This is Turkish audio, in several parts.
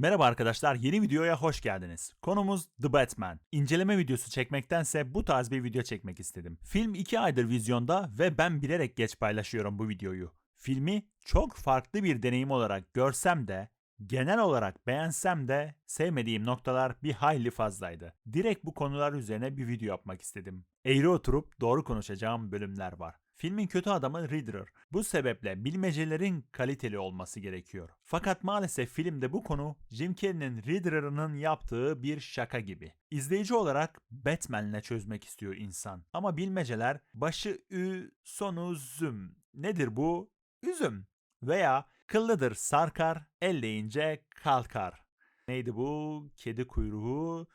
Merhaba arkadaşlar, yeni videoya hoş geldiniz. Konumuz The Batman. İnceleme videosu çekmektense bu tarz bir video çekmek istedim. Film 2 aydır vizyonda ve ben bilerek geç paylaşıyorum bu videoyu. Filmi çok farklı bir deneyim olarak görsem de, genel olarak beğensem de sevmediğim noktalar bir hayli fazlaydı. Direkt bu konular üzerine bir video yapmak istedim. Eğri oturup doğru konuşacağım bölümler var. Filmin kötü adamı Riddler. Bu sebeple bilmecelerin kaliteli olması gerekiyor. Fakat maalesef filmde bu konu Jim Carrey'nin Riddler'ının yaptığı bir şaka gibi. İzleyici olarak Batman'le çözmek istiyor insan. Ama bilmeceler başı ü, sonu züm. Nedir bu? Üzüm. Veya kıllıdır sarkar, elleyince kalkar. Neydi bu? Kedi kuyruğu.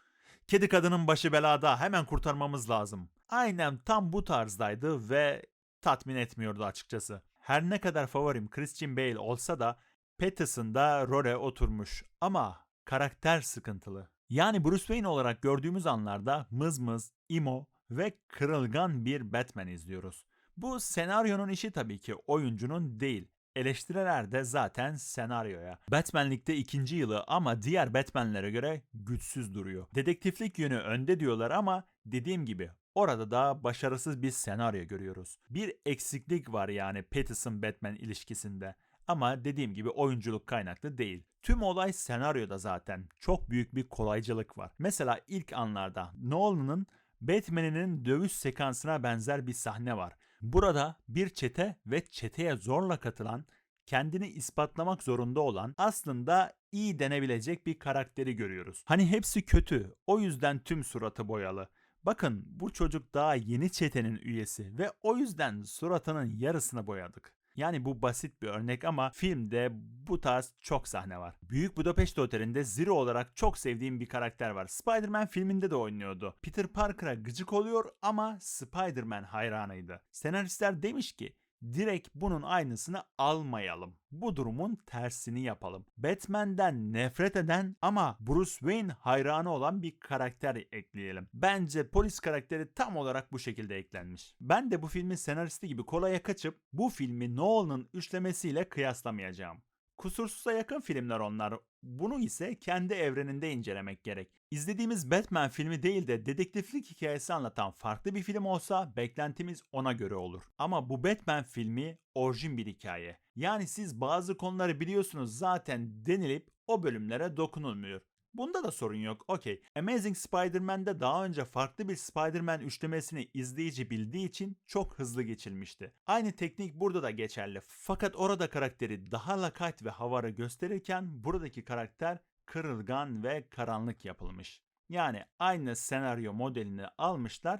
Kedi kadının başı belada hemen kurtarmamız lazım. Aynen tam bu tarzdaydı ve tatmin etmiyordu açıkçası. Her ne kadar favorim Christian Bale olsa da Pattinson'da role oturmuş ama karakter sıkıntılı. Yani Bruce Wayne olarak gördüğümüz anlarda mızmız, imo ve kırılgan bir Batman izliyoruz. Bu senaryonun işi tabii ki oyuncunun değil. Eleştiriler de zaten senaryoya. Batman'likte ikinci yılı ama diğer Batman'lere göre güçsüz duruyor. Dedektiflik yönü önde diyorlar ama dediğim gibi Orada da başarısız bir senaryo görüyoruz. Bir eksiklik var yani Pattinson Batman ilişkisinde. Ama dediğim gibi oyunculuk kaynaklı değil. Tüm olay senaryoda zaten. Çok büyük bir kolaycılık var. Mesela ilk anlarda Nolan'ın Batman'inin dövüş sekansına benzer bir sahne var. Burada bir çete ve çeteye zorla katılan, kendini ispatlamak zorunda olan aslında iyi denebilecek bir karakteri görüyoruz. Hani hepsi kötü, o yüzden tüm suratı boyalı. Bakın bu çocuk daha yeni çetenin üyesi ve o yüzden suratının yarısını boyadık. Yani bu basit bir örnek ama filmde bu tarz çok sahne var. Büyük Budapest Oteli'nde Zero olarak çok sevdiğim bir karakter var. Spider-Man filminde de oynuyordu. Peter Parker'a gıcık oluyor ama Spider-Man hayranıydı. Senaristler demiş ki direkt bunun aynısını almayalım. Bu durumun tersini yapalım. Batman'den nefret eden ama Bruce Wayne hayranı olan bir karakter ekleyelim. Bence polis karakteri tam olarak bu şekilde eklenmiş. Ben de bu filmin senaristi gibi kolaya kaçıp bu filmi Nolan'ın üçlemesiyle kıyaslamayacağım. Kusursuza yakın filmler onlar. Bunu ise kendi evreninde incelemek gerek. İzlediğimiz Batman filmi değil de dedektiflik hikayesi anlatan farklı bir film olsa beklentimiz ona göre olur. Ama bu Batman filmi orijin bir hikaye. Yani siz bazı konuları biliyorsunuz zaten denilip o bölümlere dokunulmuyor. Bunda da sorun yok. Okey. Amazing Spider-Man'de daha önce farklı bir Spider-Man üçlemesini izleyici bildiği için çok hızlı geçilmişti. Aynı teknik burada da geçerli. Fakat orada karakteri daha lakayt ve havarı gösterirken buradaki karakter kırılgan ve karanlık yapılmış. Yani aynı senaryo modelini almışlar,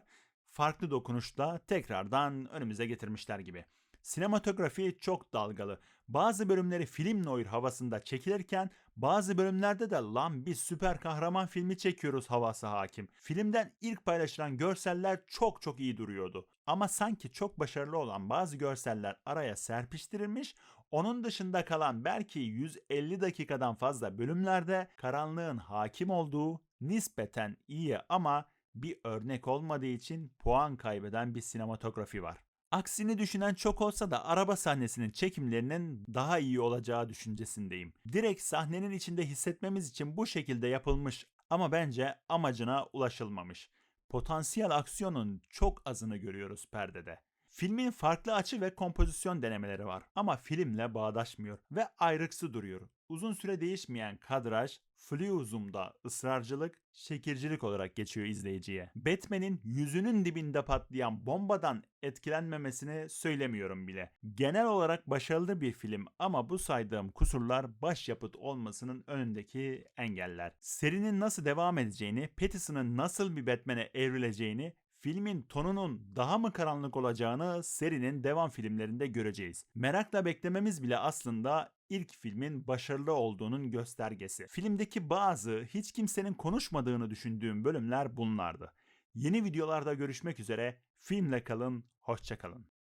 farklı dokunuşla tekrardan önümüze getirmişler gibi. Sinematografi çok dalgalı. Bazı bölümleri film noir havasında çekilirken bazı bölümlerde de lan bir süper kahraman filmi çekiyoruz havası hakim. Filmden ilk paylaşılan görseller çok çok iyi duruyordu. Ama sanki çok başarılı olan bazı görseller araya serpiştirilmiş, onun dışında kalan belki 150 dakikadan fazla bölümlerde karanlığın hakim olduğu nispeten iyi ama bir örnek olmadığı için puan kaybeden bir sinematografi var. Aksini düşünen çok olsa da araba sahnesinin çekimlerinin daha iyi olacağı düşüncesindeyim. Direkt sahnenin içinde hissetmemiz için bu şekilde yapılmış ama bence amacına ulaşılmamış. Potansiyel aksiyonun çok azını görüyoruz perdede. Filmin farklı açı ve kompozisyon denemeleri var ama filmle bağdaşmıyor ve ayrıksı duruyor. Uzun süre değişmeyen kadraj, Fluzoom'da ısrarcılık, şekircilik olarak geçiyor izleyiciye. Batman'in yüzünün dibinde patlayan bombadan etkilenmemesini söylemiyorum bile. Genel olarak başarılı bir film ama bu saydığım kusurlar başyapıt olmasının önündeki engeller. Serinin nasıl devam edeceğini, Pattinson'ın nasıl bir Batman'e evrileceğini filmin tonunun daha mı karanlık olacağını serinin devam filmlerinde göreceğiz. Merakla beklememiz bile aslında ilk filmin başarılı olduğunun göstergesi. Filmdeki bazı hiç kimsenin konuşmadığını düşündüğüm bölümler bunlardı. Yeni videolarda görüşmek üzere. Filmle kalın, hoşçakalın.